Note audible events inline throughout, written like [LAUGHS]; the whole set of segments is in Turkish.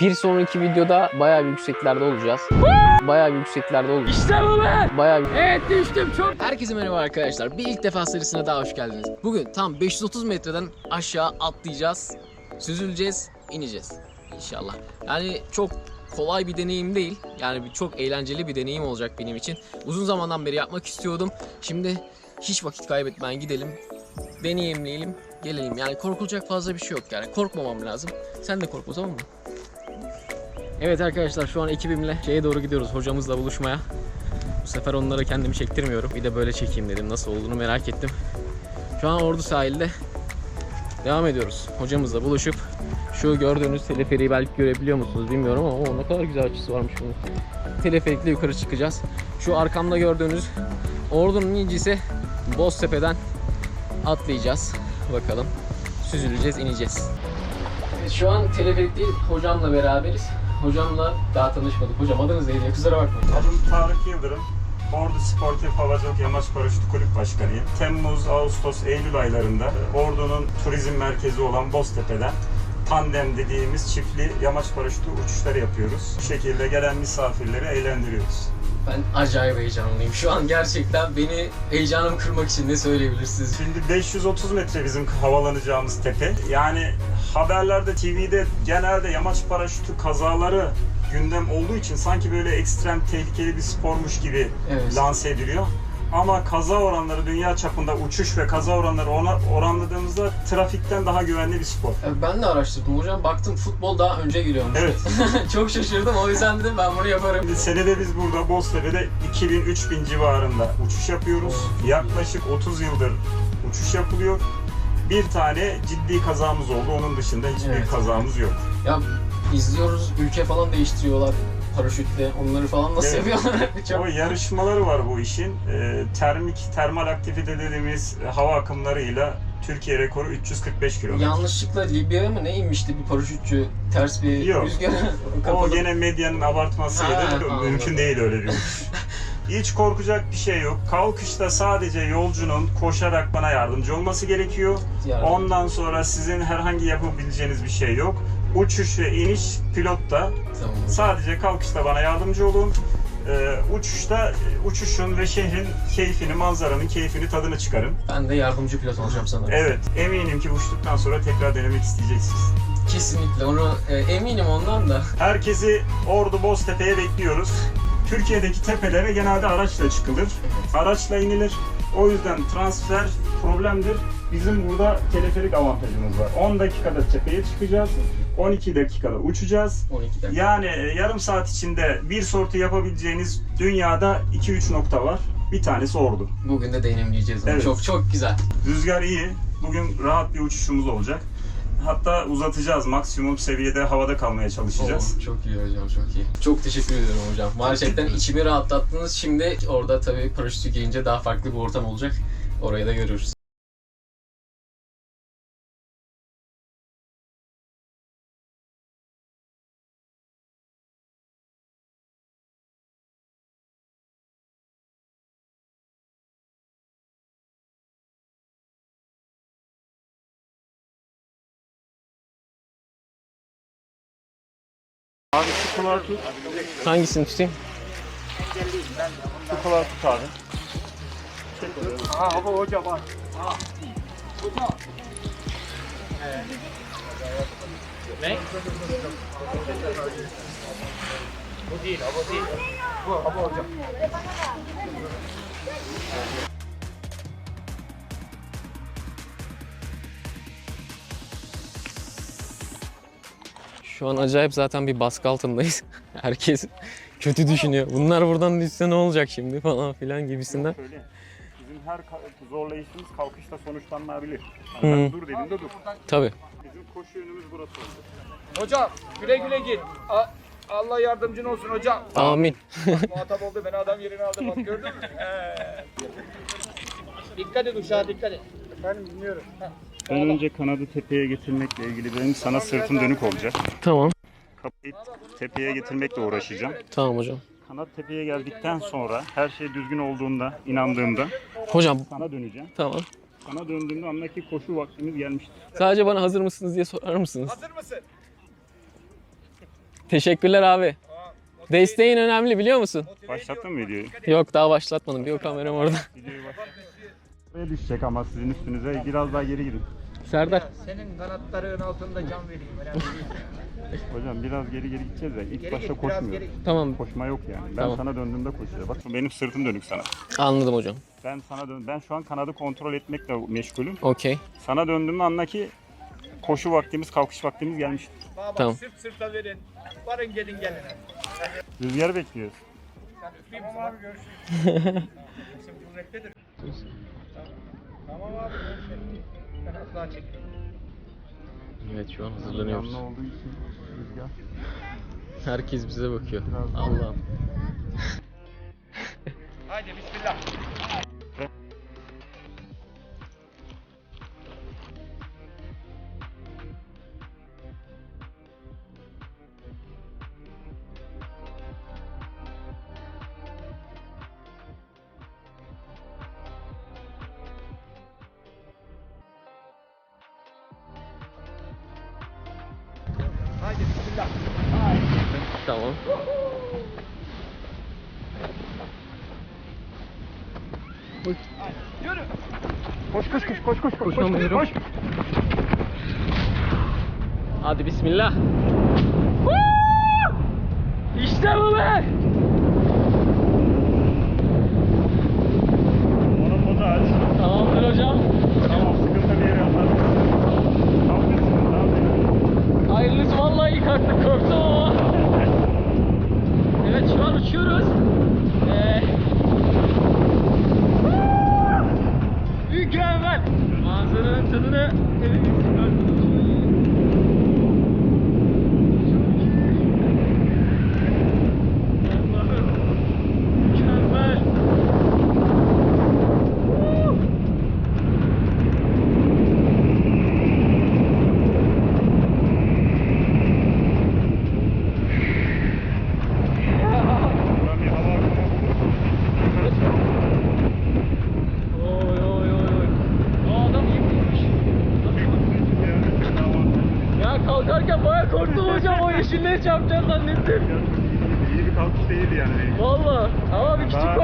Bir sonraki videoda bayağı bir yükseklerde olacağız. Bayağı bir yükseklerde olacağız. İşte bu be! Bayağı bir... Evet düştüm çok. Herkese merhaba arkadaşlar. Bir ilk defa serisine daha hoş geldiniz. Bugün tam 530 metreden aşağı atlayacağız. Süzüleceğiz, ineceğiz. İnşallah. Yani çok kolay bir deneyim değil. Yani bir çok eğlenceli bir deneyim olacak benim için. Uzun zamandan beri yapmak istiyordum. Şimdi hiç vakit kaybetmeden gidelim. Deneyimleyelim, gelelim. Yani korkulacak fazla bir şey yok yani. Korkmamam lazım. Sen de korkma tamam mı? Evet arkadaşlar şu an ekibimle şeye doğru gidiyoruz hocamızla buluşmaya. Bu sefer onlara kendimi çektirmiyorum. Bir de böyle çekeyim dedim. Nasıl olduğunu merak ettim. Şu an Ordu sahilde devam ediyoruz. Hocamızla buluşup şu gördüğünüz teleferiği belki görebiliyor musunuz bilmiyorum ama o ne kadar güzel açısı varmış bunun. Teleferikle yukarı çıkacağız. Şu arkamda gördüğünüz Ordu'nun incisi Boztepe'den atlayacağız. Bakalım. Süzüleceğiz, ineceğiz. Şu an teleferik değil, hocamla beraberiz. Hocamla daha tanışmadık. Hocam adınız neydi? Kusura bakmayın. Adım Tarık Yıldırım. Ordu Sportif Havacılık Yamaç Paraşütü Kulüp Başkanıyım. Temmuz, Ağustos, Eylül aylarında Ordu'nun turizm merkezi olan Boztepe'den tandem dediğimiz çiftli yamaç paraşütü uçuşları yapıyoruz. Bu şekilde gelen misafirleri eğlendiriyoruz. Ben acayip heyecanlıyım. Şu an gerçekten beni heyecanımı kırmak için ne söyleyebilirsiniz? Şimdi 530 metre bizim havalanacağımız tepe. Yani haberlerde, TV'de genelde yamaç paraşütü kazaları gündem olduğu için sanki böyle ekstrem tehlikeli bir spormuş gibi Evet. lanse ediliyor. Ama kaza oranları dünya çapında uçuş ve kaza oranları ona oranladığımızda trafikten daha güvenli bir spor. E, Ben de araştırdım hocam. Baktım futbol daha önce giriyormuş. Evet. [LAUGHS] Çok şaşırdım. O yüzden dedim ben bunu yaparım. Şimdi senede biz burada Boztepe'de 2000-3000 civarında uçuş yapıyoruz. Yaklaşık 30 yıldır uçuş yapılıyor. Bir tane ciddi kazamız oldu. Onun dışında hiçbir Evet. kazamız yok. Ya izliyoruz. Ülke falan değiştiriyorlar. Paraşütle. Onları falan nasıl Evet. yapıyorlar? [LAUGHS] O yarışmaları var bu işin. Ee, termik, termal aktivite dediğimiz hava akımlarıyla Türkiye rekoru 345 kilometre. Yanlışlıkla Libya'ya mı ne inmişti bir paraşütçü ters bir Yok. rüzgar O [LAUGHS] gene medyanın abartmasıydı. Ha, Mümkün anladım. değil öyle bir uçuş. [LAUGHS] Hiç korkacak bir şey yok. Kalkışta sadece yolcunun koşarak bana yardımcı olması gerekiyor. Yardım. Ondan sonra sizin herhangi yapabileceğiniz bir şey yok. Uçuş ve iniş pilotta. Tamam. Sadece kalkışta bana yardımcı olun. Ee, uçuşta uçuşun ve şehrin keyfini, manzaranın keyfini, tadını çıkarın. Ben de yardımcı pilot olacağım sanırım. Evet, eminim ki uçtuktan sonra tekrar denemek isteyeceksiniz. Kesinlikle. Onu e, eminim ondan da. Herkesi Ordu Boztepe'ye bekliyoruz. Türkiye'deki tepelere genelde araçla çıkılır. Araçla inilir. O yüzden transfer problemdir. Bizim burada teleferik avantajımız var. 10 dakikada tepeye çıkacağız. 12 dakikada uçacağız. 12 dakika. Yani e, yarım saat içinde bir sortu yapabileceğiniz dünyada 2-3 nokta var. Bir tanesi Ordu. Bugün de deneyimleyeceğiz onu. Evet. Çok çok güzel. Rüzgar iyi. Bugün rahat bir uçuşumuz olacak. Hatta uzatacağız. Maksimum seviyede havada kalmaya çalışacağız. Oo, çok iyi hocam çok iyi. Çok teşekkür ediyorum hocam. Gerçekten içimi rahatlattınız. Şimdi orada tabii paraşütü giyince daha farklı bir ortam olacak. Orayı da görürüz. Abi şu kulağı tut. Hangisini tutayım? Şu kulağı tut abi. Aha bu hoca bak. Ne? Şu an acayip zaten bir baskı altındayız. [LAUGHS] Herkes kötü düşünüyor. Bunlar buradan düşse ne olacak şimdi falan filan gibisinden. Şöyle. Bizim her ka- zorlayışımız kalkışta sonuçlanabilir. Hı. Yani ben dur dediğimde dur. Tabii. Bizim koşu yönümüz burası oldu. Hocam güle güle git. A- Allah yardımcın olsun hocam. Amin. Muhatap oldu beni adam yerine aldı bak gördün mü? He. [LAUGHS] dikkat et uşağa dikkat et. Efendim dinliyorum. Ben önce kanadı tepeye getirmekle ilgili benim sana sırtım dönük olacak. Tamam. Kapıyı tepeye getirmekle uğraşacağım. Tamam hocam. Kanat tepeye geldikten sonra her şey düzgün olduğunda, inandığımda Hocam sana döneceğim. tamam. Sana döndüğümde anla ki koşu vaktimiz gelmiştir. Sadece bana hazır mısınız diye sorar mısınız? Hazır mısın? Teşekkürler abi. Desteğin önemli biliyor musun? Başlattın mı videoyu? Yok daha başlatmadım. Bir o kameram orada. Videoyu bak. Buraya düşecek ama sizin üstünüze biraz daha geri gidin. Serdar. Senin kanatların altında can vereyim. Önemli değil. Hocam biraz geri geri gideceğiz ya. İlk Geri başta git biraz koşmuyor. geri. Tamam Koşma yok yani. Ben Tamam. sana döndüğümde koşuyor. Bak benim sırtım dönük sana. anladım hocam. Ben sana dön ben şu an kanadı kontrol etmekle meşgulüm. Okey. Sana döndüğümde anla ki koşu vaktimiz, kalkış vaktimiz gelmiş. Bana bak Tamam. sırt sırta verin. Varın gelin gelin. Rüzgarı bekliyoruz. Sen üfleyeyim tamam abi görüşürüz. Bizim cumhuriyettedir. Tamam abi. Ben az daha çekeyim. Evet şu an hazırlanıyoruz. Yanlı olduğu için rüzgar. Herkes bize bakıyor. Biraz. Allah'ım. Haydi bismillah. Tamam. Yürü. Koş koş koş koş koş koş koş koş. Hadi bismillah. İşte bu be. Onun modu aç. Tamamdır hocam. Tamam sıkıntı bir yere atladık. Tam düşsün tam Hayırlısı vallahi ilk kalktık korktum ama. Evet şu an uçuyoruz. Ee, mükemmel. Manzaranın tadını hepimiz çıkarttık. Allah'ım. Mükemmel. Woo! Buradan bir hava akımı Oy oy oy oy. O adam iyi bulmuş. Ya kalkarken baya korktum hocam o yeşilliğe çarpacağız zannettim. İyi bir kalkış değildi yani. Valla ama bir küçük Daha-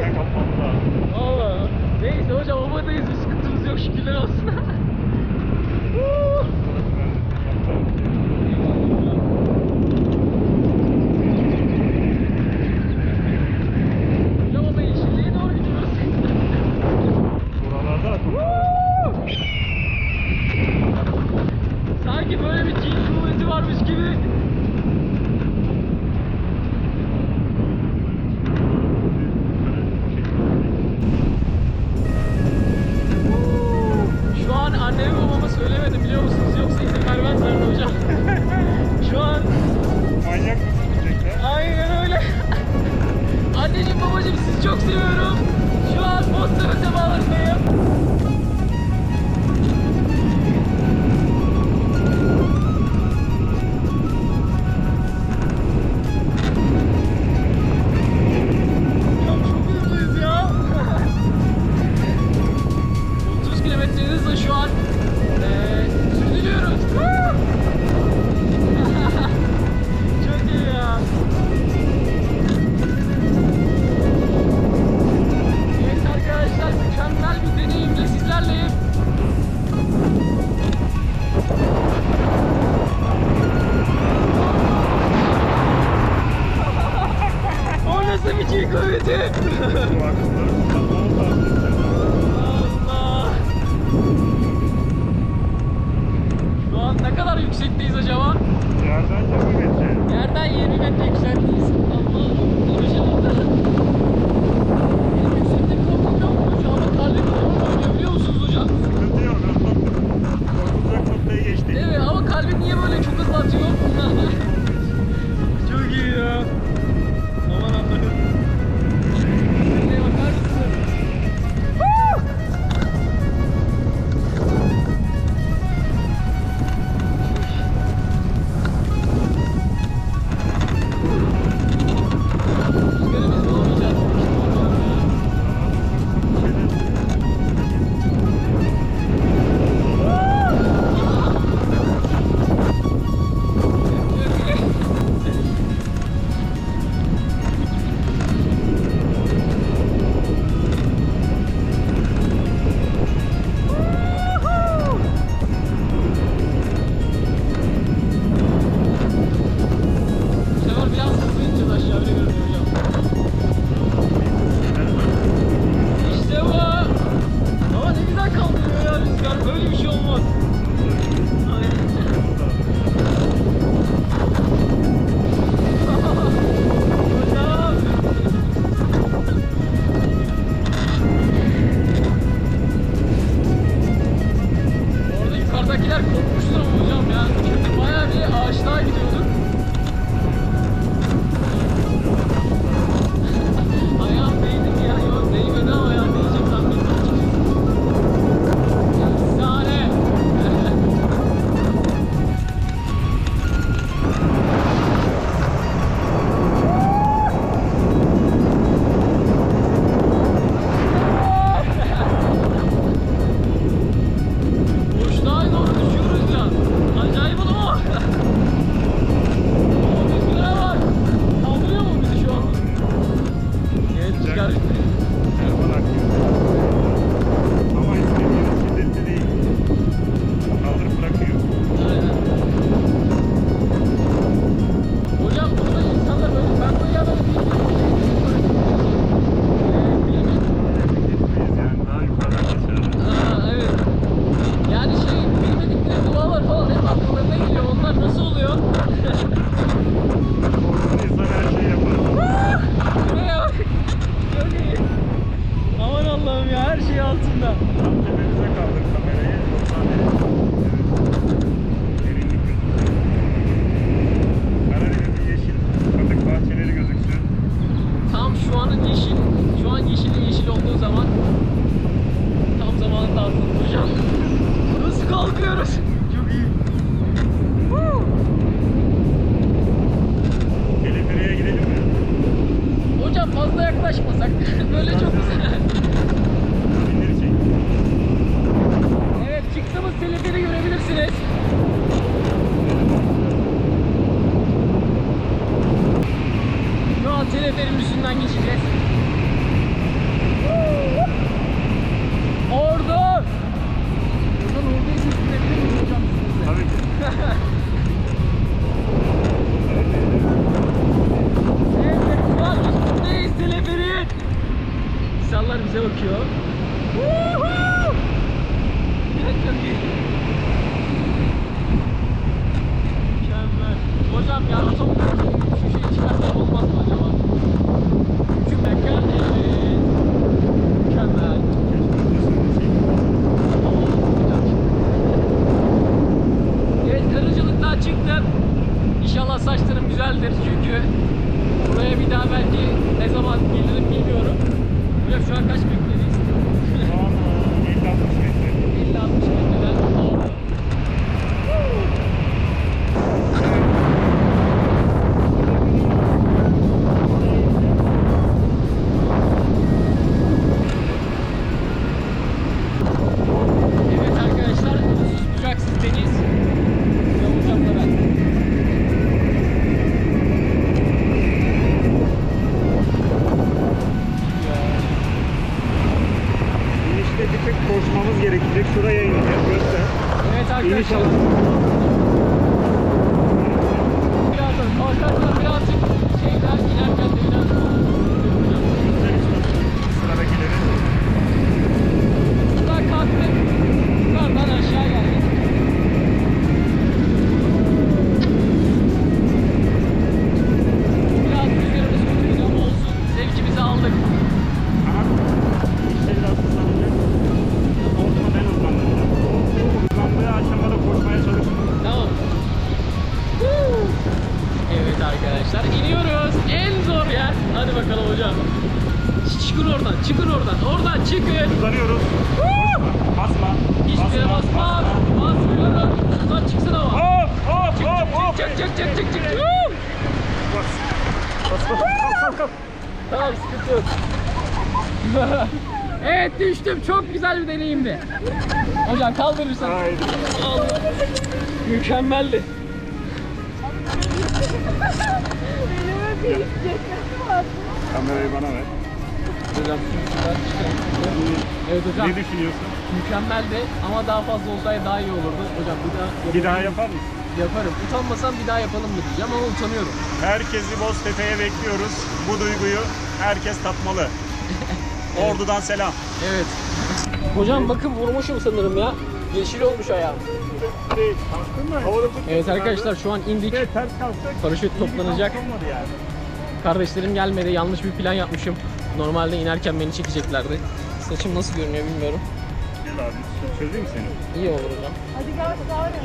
kalkmamız lazım. Valla. Neyse hocam havadayız bir sıkıntımız yok şükürler olsun. [LAUGHS] Allah. Şu an ne kadar yüksekteyiz acaba? Yerden 20 metre. Yerden 20 metre yüksekteyiz. Allah'ım. Orijinalde. Benim yükseklik korkum yok. Şu anda kalbim oynuyor biliyor musunuz hocam? Sıkıntı yok. Korkulacak noktayı geçtik. Evet ama kalbim niye böyle çok hızlı atıyor? [LAUGHS] düştüm. Çok güzel bir deneyimdi. Hocam kaldırırsan. Haydi. Allah. Mükemmeldi. Kamerayı bana ver. Hocam. Evet hocam Ne düşünüyorsun? mükemmeldi ama daha fazla olsaydı daha iyi olurdu. Hocam bir daha yapalım. Bir daha yapar mısın? yaparım. Utanmasam bir daha yapalım mı diyeceğim ama utanıyorum. Herkesi Boztepe'ye bekliyoruz. Bu duyguyu herkes tatmalı. [LAUGHS] Ordu'dan selam. Evet. Hocam bakın vurmuşum sanırım ya. Yeşil olmuş ayağım. Evet arkadaşlar şu an indik. Evet, ters kalktık. Paraşüt toplanacak. Olmadı yani. Kardeşlerim gelmedi. Yanlış bir plan yapmışım. Normalde inerken beni çekeceklerdi. Saçım nasıl görünüyor bilmiyorum. Gel abi çözeyim seni. İyi olur hocam. Hadi gel daha öyle.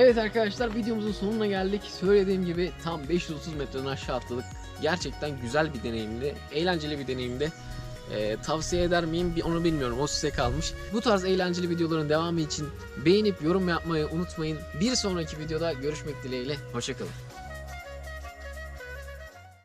Evet arkadaşlar videomuzun sonuna geldik. Söylediğim gibi tam 530 metreden aşağı atladık. Gerçekten güzel bir deneyimdi. Eğlenceli bir deneyimdi. Ee, tavsiye eder miyim onu bilmiyorum. O size kalmış. Bu tarz eğlenceli videoların devamı için beğenip yorum yapmayı unutmayın. Bir sonraki videoda görüşmek dileğiyle. Hoşçakalın.